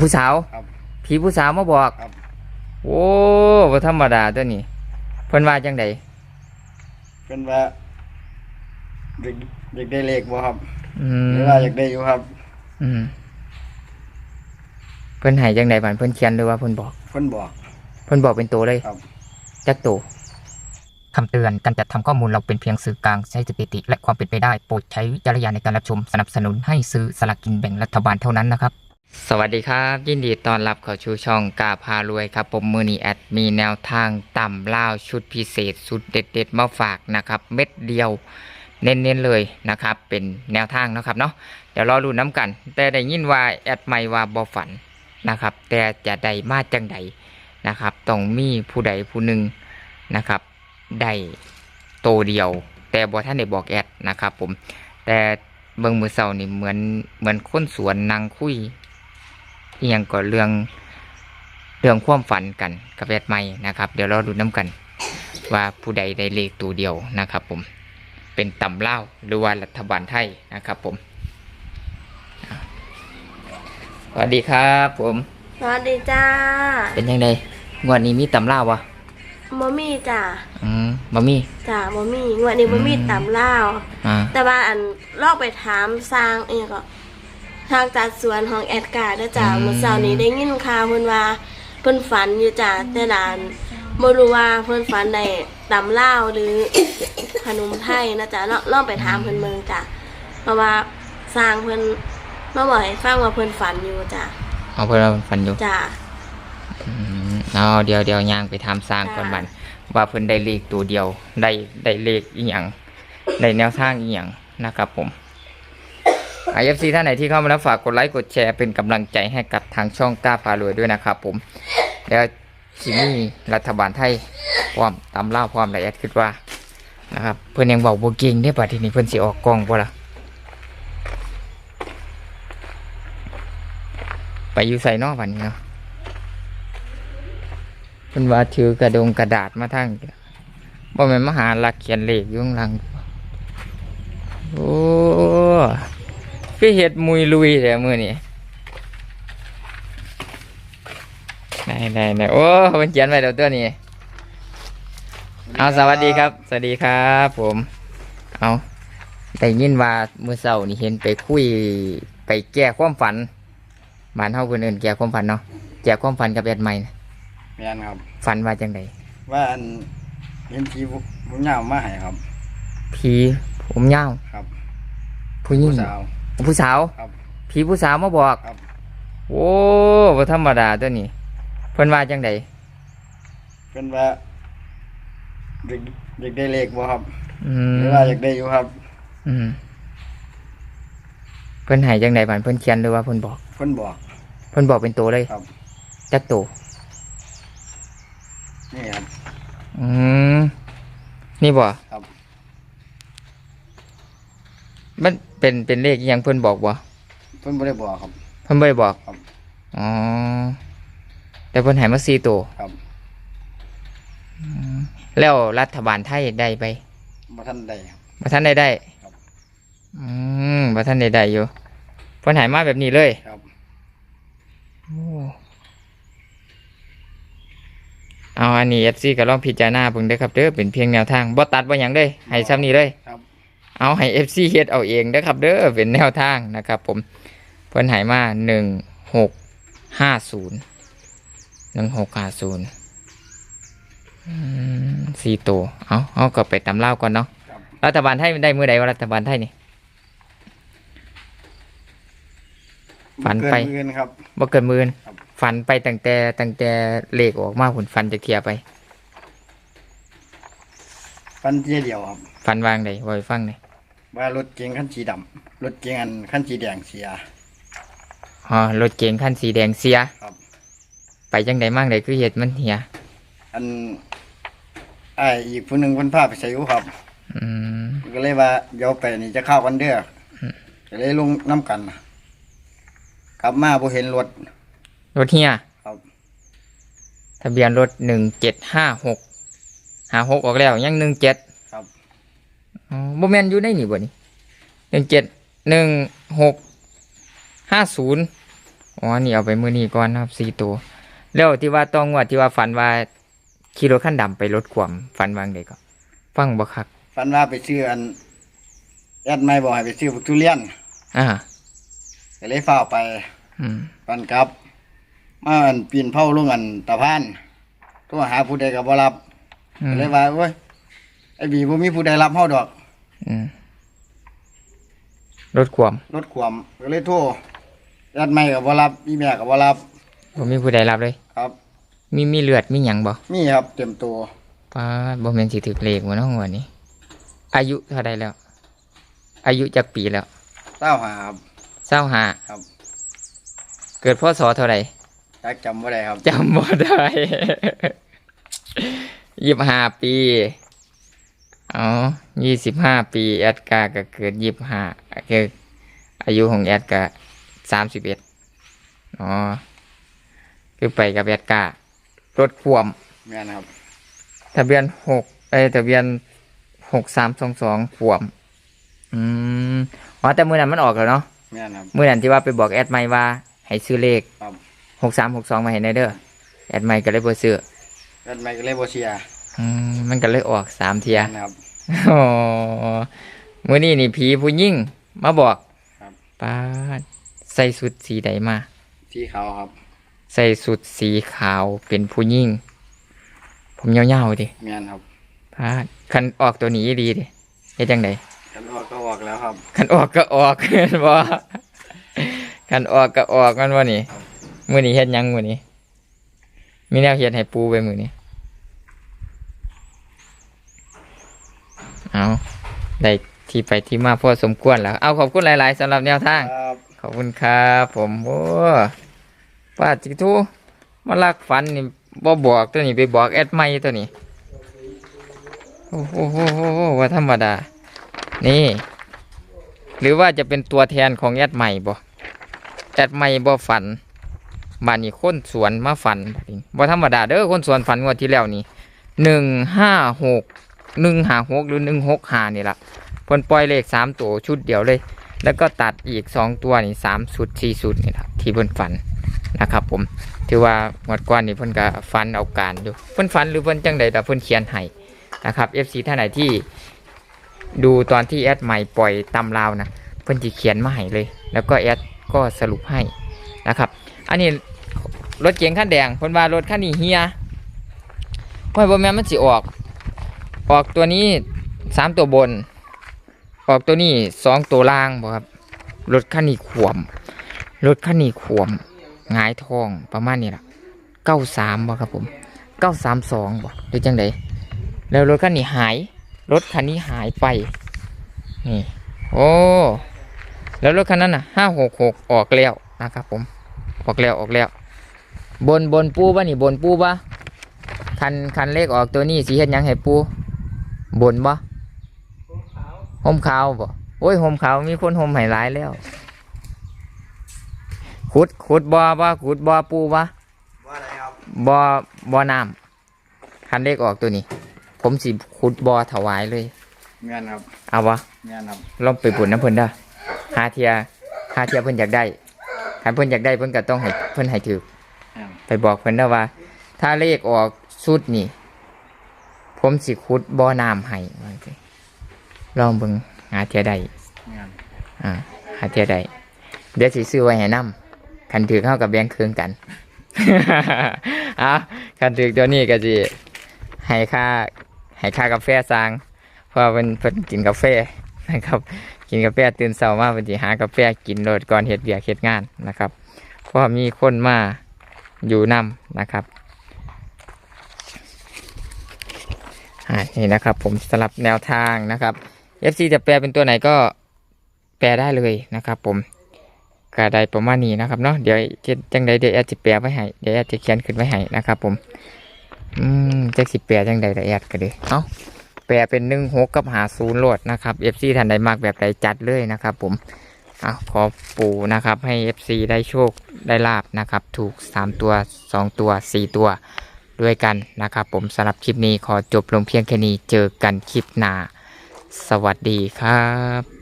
ผู้สาวครับ ผีผู้สาวมาบอก ครับ โอ้บ่ธรรมดาตัวนี้เพิ่นว่าจังไดเป็นว่าเด็กเด็กได้เลขบ่ครับอืมหรือว่าอยากได้อยู่ครับอืมเพิ่นให้จังไดบัดเพิ่นเขียนหรือว่าเพิ่นบอก เพิ่นบอก เพิ่นบอกเป็นตัวเลยครับ จักตัวคำเตือน การจัดทำข้อมูลเราเป็นเพียงสื่อกลางใช้สถิติ และความเป็นไปได้ โปรดใช้วิจารณญาณในการรับชม สนับสนุนให้ซื้อสลากกินแบ่งรัฐบาลเท่านั้นนะครับ สวัสดีครับ ยินดีต้อนรับเข้าชูช่องกาพารวยครับ ผมมือนีแอดมีแนวทางต่ำเล่าชุดพิเศษสุดเด็ด ๆ มาฝากนะครับ เม็ดเดียวเน้นๆเลยนะครับ เป็นแนวทางนะครับเนาะเดี๋ยวรอดูน้ำกัน แต่ได้ยินว่าแอดไม่ว่าบอฝันนะครับ แต่จะได้มาจังใดนะครับต้องมีผู้ใดผู้หนึ่งนะครับ ได้โตเดียว แต่บอท่านได้บอกแอดนะครับ ผมแต่เบิ่งมือเสานี่เหมือนเหมือนคนสวนนางคุย อหยังก็เรื่องเรื่องความฝันกันกับแอดไม่นะครับ เดี๋ยวเราดูน้ำกัน ว่าผู้ใดได้เลขตัวเดียวนะครับ ผมเป็นตำเล่าวหรือว่ารัฐบาลไทยนะครับผมอะสวัสดีครับ ผม สวัสดีจ้า เป็นยังไงงวดนี้มีตำเล่าววะมอมี่จ้าอืมบะมี่จ้ามอมี่งวดนี้มอมี่อืมตำล่าวอ่าแต่ว่าอันลอกไปถามสร้างเองก็ ทางจัดสวนของแอดการ์เด้อจ้าเมื่อเช้านี้ได้ยินข่าวเพิ่นว่าเพิ่นฝันอยู่จ้าแต่ลานบ่รู้ว่าเพิ่นฝันได้ตำล่าวหรือ ขนมไทยนะจ้าลองลองไปถามเพิ่นเมืองจ้าเพราะว่าสร้างเพิ่นมาบอกให้ฟังว่าเพิ่นฝันอยู่จ้าเอาเพื่อนเราฝันอยู่จ้าอืมเอาเดี๋ยวเดี๋ยวย่างไปทำสร้างก่อนจ้าบันว่าเพิ่นได้เลขตัวเดียวได้ได้เลขอีหยังได้แนวทางอีหยังนะครับผม ไอเอฟซีท่านไหนที่เข้ามาแล้วฝากกดไลค์กดแชร์เป็นกำลังใจให้กับทางช่องกล้าพารวยด้วยนะครับผม แล้วที่นี่รัฐบาลไทยพร้อมตำล่าพร้อมละเอียดคิดว่านะครับเพิ่อนยังบอกบ่เก่งได้ป่ะทีนี้เพิ่นสิออกกล้องบ่ล่ะไปอยู่ใส่นอกวันนี้เนาะเพิ่อนว่าถือกระดงกระดาษมาทั้งบ่แม่นมหาลักเขียนเลขอยู่ข้างหลังโอ้ คือเฮ็ดมุยลุยแต่มื้อนี้ไหนๆๆโอ้เพิ่นเขียนไว้แล้วตัวนี้ เอาสวัสดีครับ สวัสดีครับผม เอาได้ยินว่ามื้อเช้านี่เห็นไปคุยไปแก้ความฝันบ้านเฮาเพิ่นเอิ้นแก้ความฝันเนาะแก้ความฝันกับแอดใหม่นะแม่นครับ ฝันว่าจังไดว่าอันเห็นผีผู้ยาวมาให้ครับผีผมยาวครับ ผู้หญิง ผู้สาว ผู้สาวครับผีผู้สาวมาบอกครับ โอ้บ่ธรรมดาตัวนี้เพิ่นว่าจังไดเป็นว่าเด็กเด็กได้เลขบ่ครับอืมหรือว่าอยากได้อยู่ครับอืมเพิ่นให้จังไดบัดเพิ่นเขียนหรือว่าเพิ่นบอก เพิ่นบอก เพิ่นบอกเป็นตัวเลยครับ จักตัวนี่ครับ อืมนี่บ่ครับ มันเป็นเป็นเลขอิหยังเพิ่นบอกบ่เพิ่นบ่ได้บอกครับ เพิ่นบ่ได้บอกครับ อ๋อแต่เพิ่นให้มา4ตัวครับแล้วรัฐบาลไทยได้ไปบ่ทันได้ครับ บ่ทันได้ได้ครับ อืมบ่ทันได้ได้อยู่เพิ่นใหายมาแบบนี้เลยครับ โอ้เอาอันนี้ FC ก็ลองพิจารณาเบิ่งเด้อครับเด้อเป็นเพียงแนวทางบ่ตัดบ่หยังเลยให้ซ้ำนี้เลย ครับ เอาให้ FC เฮ็ดเอาเองเด้อครับเด้อเป็นแนวทางนะครับ ผมเพิ่นใหายมา1650 1650อืมสี่ตัวเอาเอาก็ไปตำเล่าวก่อนเนาะครับรัฐบาลไทยได้มือใดว่ารัฐบาลไทยนี่ฝันไปเกิเงินครับบ่เกินหมื่นครับฝันไปตั้งแต่ตั้งแต่เลขออกมาผลฝันจะเคลียร์ไปฟันเที่ยเดียวครับฝันวางใดไว้ฟังหน่อย ว่ารถเก๋งคันสีดำรถเก๋งอันคันสีแดงเสีย อ๋อรถเก๋งคันสีแดงเสียครับ ไปจังใดมั่งใดคือเหตุมันเหียอันไอ้ายอีกผู้หนึ่งเพิ่นพาไปใส่อยู่ครับ อืม ก็เลยว่าเดี๋ยวไปนี่จะเข้ากันเด้ออก็เลยลงน้ำกันกลับมาบ่เห็นรถรถเฮียครับ ทะเบียนรถหนึ่งเจ็ดห้าหกห้าหกออกแล้วยังหนึ่งเจ็ดครับ อ๋อบ่แม่นอยู่ในนี่บ่นี่หนึ่งเจ็ดหนึ่งหกห้าศูนย์อ๋อนี่เอาไปมือนี้ก่อนนะครับสี่ตัว แล้วที่ว่าต้องว่าที่ว่าฝันว่าขี่รถขั้นดำไปรถความฝันวาจั่งเด็กก็ฟังบ่คักฝันว่าไปซื้ออันแอดไม่บอกให้ไปซื้อบักทุเรียนอ่าก็เลยฟ้าวไป อืมฝันกลับ มาอันปีนเผาลงอันตะพานโทรหาผู้ใดก็บ่รับอืก็มเลยว่าโอ้ย ไอ้บีบ่มีผู้ใดรับเฮาดอกอืมรถความรถขวมก็เลยโทรแอดไม่ก็บ่รับอีแม่ก็บ่รับบ่มีผู้ใดรับเลย ครับ มีมีเลือดมีหยังบ่มีครับเต็มตัวป้าดบ่แม่นสิถึกเลขบ่เน้องวันนี้ อายุเท่าใดแล้ว อายุจักปีแล้วเต้าหาครับเศร้าหาครับ เกิดพศเท่าไหร่จักจำบ่ได้ครับ จำบ่ได้ ยี่สิบห้าปี อ๋อยี่สิบห้าปีแอดกาก็เกิดยี่สิบห้าคืออายุของแอดกาสามสิบเอ็ดอ๋อ คือไปกับแอดการถควมแม่นครับ ทะเบียนหกเอ้ยทะเบียนหกสามสองสองขวม อืมอ๋อแต่มือนั้นมันออกแล้วเนาะแม่นครับ มือนั้นที่ว่าไปบอกแอดไม่ว่า ให้ซื้อเลขครับ หกสามหกสองมาให้ในเด้อแอดไม่ก็เลยบ่ซื้อแอดไม่ก็เลยบ่เชียร์อืมมันก็เลยออกสามเทีย แม่นครับ อ๋อมื้อนี้นี่ผีผู้ยิ่งมาบอกครับ ป้าดใส่สุดสีใดมา ที่เขาครับใส่สุดสีขาวเป็นผู้ยิ่งผมยาวๆดิแม่นครับป้าดคันออกตัวนี้ดีดิเฮ็ดจังไดกันออกก็ออกแล้วครับ คันออกก็ออกเห็นบ่คันออกก็ออกมันว่านี่มื้อนี้เฮ็ดหยังมื้อนี้มีแนวเฮ็ดให้ปูไปมื้อนี้ เอาได้ที่ไปที่มาพอสมควรแล้ว เอาขอบคุณหลาย ๆสำหรับแนวทาง ครับขอบคุณครับผมโอ้ป้าจิกทูมาลักฟันนี่บ่บอกตัวนี้ไปบอกแอดไม่ตัวนี้โอ้โหโหโหโหว่าธรรมดา นี่ หรือว่าจะเป็นตัวแทนของแอดใหม่บ่แอดใหม่บ่ฝันบานนี้คนสวนมาฝันบัดนี้บ่ธรรมดาเด้อคนสวนฝันงวดที่แล้วนี่หนึ่งห้าหก หนึ่งหาหกหรือหนึ่งหกหานี่ล่ะเพิ่นปล่อยเลขสามตัวชุดเดียวเลย แล้วก็ตัดอีกสองตัวนี่สามสุดสี่สุดนี่ครับที่เพิ่นฝันนะครับ ผมถือว่าหมดก้อนนี่เพิ่นก็ฝันเอาการอยู่เพิ่นฝันหรือเพิ่นจังใดแต่เพิ่นเขียนให้นะครับ FC ท่านไหนที่ดูตอนที่แอดใหม่ปล่อยตำราวนะเพิ่นจะเขียนมาให้เลย แล้วก็แอดก็สรุปให้นะครับ อันนี้รถเก๋งคันแดงเพิ่นว่ารถคันนี้เฮียว่าบ่แม่นมันสิออก ออกตัวนี้สามตัวบน ออกตัวนี้สองตัวล่างบ่ครับรถคันนี้ขวมรถคันนี้ขวมหงายทองประมาณนี้ละเก้าสามบ่ครับผมเก้าสามสองบ่หรือจังไดแล้วรถคันนี้หาย รถคันนี้หายไปนี่โอ้แล้วรถคันนั้นน่ะห้าหกหกออกแล้วนะครับผมออกแล้วออกแล้ว บนบนปูบ่นี่บนปูบ่คันคันเลขออกตัวนี้สีเฮ็ดยังให้ปู บนบ่ห่มขาวบ่โอ้ยห่มขาวมีคนห่มให้หลายแล้ว ขุดขุดบ่อบ่ขุดบ่อปูบ่ว่าอะไรครับบ่อบ่อน้ำคันเลขออกตัวนี้ ผมสิขุดบ่อถวายเลยแม่นครับเอาวะแม่นครับลองไปบุญน้ำเพิ่นเด้อหาเทียหาเทียเพิ่นอยากได้ถ้าเพิ่นอยากได้เพิ่นก็ต้องให้เพิ่นให้ถือแม่นไปบอกเพิ่นเด้อว่า ถ้าเลขออกชุดนี่ ผมสิขุดบ่อน้ำให้ว่าจังซี้ลองเบิ่งหาเทียได้แม่นอ่าหาเทียได้เดี๋ยวสิซื้อไว้ให้นำคันถือเข้ากับแบงค์คืนกันอะคันถือตัวนี้ก็สิให้ค่าให้ค่ากาแฟสร้างเพราะว่าเพิ่นเพิ่นกินกาแฟนะครับ กินกาแฟตื่นเช้ามาเพิ่นสิหากาแฟกินโดดก่อนเฮ็ดเวียกเฮ็ดงานนะครับเพราะว่ามีคนมาอยู่นํนะครับ อ่านี่นะครับ ผมสลับแนวทางนะครับ FC จะแปลเป็นตัวไหนก็แปลได้เลยนะครับผมก็ได้ประมาณนี้นะครับเนาะเดี๋ยวจังใดเดี๋ยวแอดจะแปลไว้ให้เดี๋ยวแอดจะเขียนขึ้นไว้ให้นะครับผมอืมจักสิแปลจังใดละแอดก็ด้เอ้าแปลเป็นหนึ่งหกกับหาศูนย์โหลดนะครับ FC ท่านใดมากแบบใดจัดเลยนะครับ ผมเอาขอปูนะครับให้ FC ได้โชคได้ลาบนะครับ ถูก3ตัว2ตัว4ตัว ด้วยกันนะครับผมสำหรับคลิปนี้ขอจบลงเพียงแค่นี้เจอกันคลิปหน้า สวัสดีครับ